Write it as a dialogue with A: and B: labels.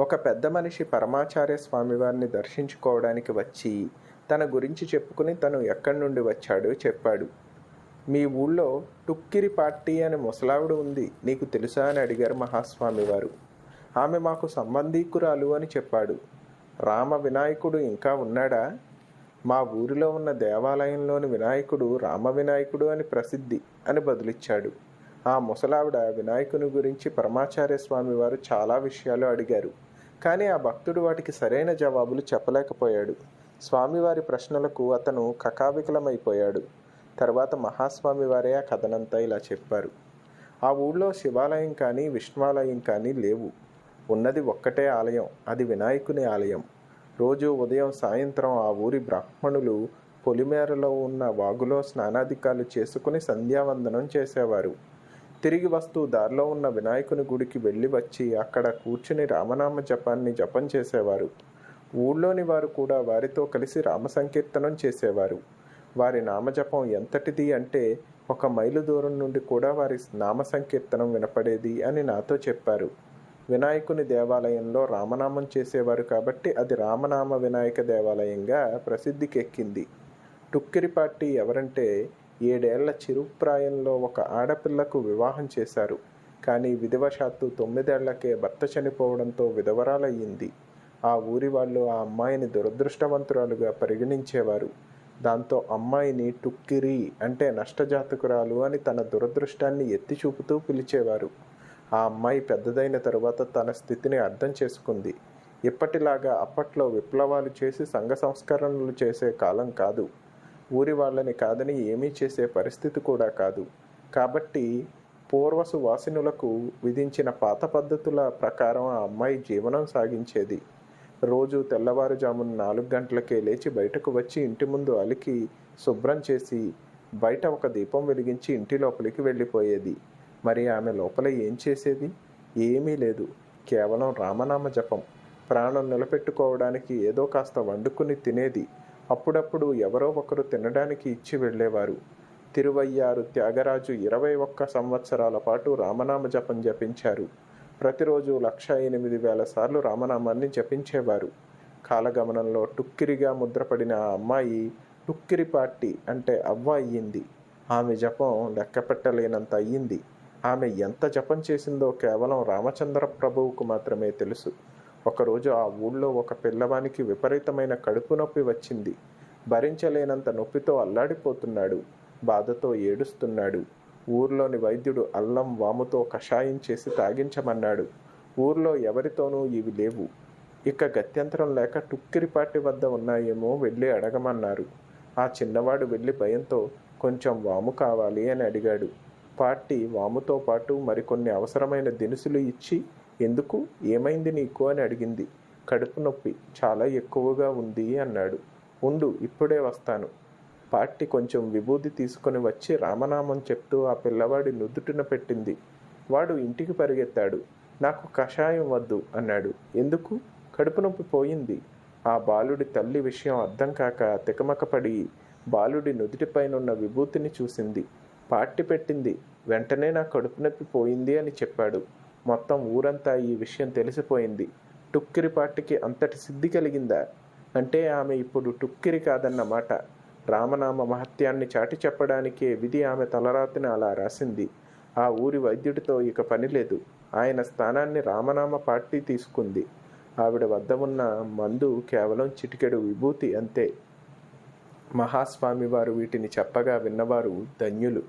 A: ఒక పెద్ద మనిషి పరమాచార్య స్వామివారిని దర్శించుకోవడానికి వచ్చి తన గురించి చెప్పుకుని తను ఎక్కడి నుండి వచ్చాడో చెప్పాడు. మీ ఊళ్ళో టుక్కిరి పార్టీ అనే ముసలావిడ ఉంది నీకు తెలుసా? అని అడిగారు మహాస్వామి వారు ఆమె మాకు సంబంధీకురాలు అని చెప్పాడు. రామ వినాయకుడు ఇంకా ఉన్నాడా? మా ఊరిలో ఉన్న దేవాలయంలోని వినాయకుడు రామ వినాయకుడు అని ప్రసిద్ధి అని బదులిచ్చాడు. ఆ ముసలావిడ వినాయకుని గురించి పరమాచార్య స్వామి వారు చాలా విషయాలు అడిగారు. కానీ ఆ భక్తుడు వాటికి సరైన జవాబులు చెప్పలేకపోయాడు. స్వామివారి ప్రశ్నలకు అతను కకావికలమైపోయాడు. తర్వాత మహాస్వామి వారే ఆ కథనంతా ఇలా చెప్పారు. ఆ ఊళ్ళో శివాలయం కానీ విష్ణువాలయం కానీ లేవు. ఉన్నది ఒక్కటే ఆలయం అది వినాయకుని ఆలయం. రోజు ఉదయం సాయంత్రం ఆ ఊరి బ్రాహ్మణులు పొలిమేరలో ఉన్న వాగులో స్నానాధికాలు చేసుకుని సంధ్యావందనం చేసేవారు. తిరిగి వస్తూ దారిలో ఉన్న వినాయకుని గుడికి వెళ్ళి వచ్చి అక్కడ కూర్చుని రామనామ జపాన్ని జపం చేసేవారు. ఊళ్ళోని వారు కూడా వారితో కలిసి రామ సంకీర్తనం చేసేవారు. వారి నామజపం ఎంతటిది అంటే ఒక మైలు దూరం నుండి కూడా వారి నామ సంకీర్తనం వినపడేది అని నాతో చెప్పారు. వినాయకుని దేవాలయంలో రామనామం చేసేవారు కాబట్టి అది రామనామ వినాయక దేవాలయంగా ప్రసిద్ధికెక్కింది. టుక్కిరిపాటి ఎవరంటే ఏడేళ్ళ చిరుప్రాయంలో ఒక ఆడపిల్లకు వివాహం చేశారు. కానీ విధివశాత్తు తొమ్మిదేళ్ళకే భర్త చనిపోవడంతో విధవరాలయ్యింది. ఆ ఊరి వాళ్ళు ఆ అమ్మాయిని దురదృష్టవంతురాలుగా పరిగణించేవారు. దాంతో అమ్మాయిని టుక్కిరి అంటే నష్టజాతకురాలు అని తన దురదృష్టాన్ని ఎత్తి చూపుతూ పిలిచేవారు. ఆ అమ్మాయి పెద్దదైన తరువాత తన స్థితిని అర్థం చేసుకుంది. ఇప్పటిలాగా అప్పట్లో విప్లవాలు చేసి సంఘ సంస్కరణలు చేసే కాలం కాదు. ఊరి వాళ్ళని కాదని ఏమీ చేసే పరిస్థితి కూడా కాదు. కాబట్టి పూర్వసు వాసినులకు విధించిన పాత పద్ధతుల ప్రకారం ఆ అమ్మాయి జీవనం సాగించేది. రోజు తెల్లవారుజామున నాలుగు గంటలకే లేచి బయటకు వచ్చి ఇంటి ముందు అలికి శుభ్రం చేసి బయట ఒక దీపం వెలిగించి ఇంటి లోపలికి వెళ్ళిపోయేది. మరి ఆమె లోపల ఏం చేసేది? ఏమీ లేదు. కేవలం రామనామ జపం. ప్రాణం నిలబెట్టుకోవడానికి ఏదో కాస్త వండుకుని తినేది. అప్పుడప్పుడు ఎవరో ఒకరు తినడానికి ఇచ్చి వెళ్ళేవారు. తిరువయ్యారు త్యాగరాజు ఇరవై ఒక్క సంవత్సరాల పాటు రామనామ జపం జపించారు. ప్రతిరోజు లక్ష ఎనిమిది వేల సార్లు రామనామాన్ని జపించేవారు. కాలగమనంలో టుక్కిరిగా ముద్రపడిన ఆ అమ్మాయి టుక్కిరి పార్టీ అంటే అవ్వ అయ్యింది. ఆమె జపం లెక్కపెట్టలేనంత అయ్యింది. ఆమె ఎంత జపం చేసిందో కేవలం రామచంద్ర ప్రభువుకు మాత్రమే తెలుసు. ఒకరోజు ఆ ఊళ్ళో ఒక పిల్లవానికి విపరీతమైన కడుపు నొప్పి వచ్చింది. భరించలేనంత నొప్పితో అల్లాడిపోతున్నాడు. బాధతో ఏడుస్తున్నాడు. ఊర్లోని వైద్యుడు అల్లం వాముతో కషాయం చేసి తాగించమన్నాడు. ఊర్లో ఎవరితోనూ ఇవి లేవు. ఇక గత్యంతరం లేక టుక్కిరిపాటి వద్ద ఉన్నాయేమో వెళ్ళి అడగమన్నారు. ఆ చిన్నవాడు వెళ్ళి భయంతో కొంచెం వాము కావాలి అని అడిగాడు. పార్టీ వాముతో పాటు మరికొన్ని అవసరమైన దినుసులు ఇచ్చి ఎందుకు? ఏమైంది నీకు? అని అడిగింది. కడుపు నొప్పి చాలా ఎక్కువగా ఉంది అన్నాడు. ఉండు ఇప్పుడే వస్తాను. పార్టీ కొంచెం విభూది తీసుకొని వచ్చి రామనామం చెప్తూ ఆ పిల్లవాడి నుదుటిన పెట్టింది. వాడు ఇంటికి పరిగెత్తాడు. నాకు కషాయం వద్దు అన్నాడు. ఎందుకు? కడుపు నొప్పి పోయింది. ఆ బాలుడి తల్లి విషయం అర్థం కాక తికమకపడి బాలుడి నుదుటిపైనున్న విభూతిని చూసింది. పార్టీ పెట్టింది. వెంటనే నా కడుపు నొప్పి పోయింది అని చెప్పాడు. మొత్తం ఊరంతా ఈ విషయం తెలిసిపోయింది. టుక్కిరి పార్టీకి అంతటి సిద్ధి కలిగిందా? అంటే ఆమె ఇప్పుడు టుక్కిరి కాదన్నమాట రామనామ మహత్యాన్ని చాటి చెప్పడానికే విధి ఆమె తలరాతిన అలా రాసింది. ఆ ఊరి వైద్యుడితో ఇక పని లేదు. ఆయన స్థానాన్ని రామనామ పార్టీ తీసుకుంది. ఆవిడ వద్ద ఉన్న మందు కేవలం చిటికెడు విభూతి అంతే. మహాస్వామి వారు వీటిని చెప్పగా విన్నవారు ధన్యులు.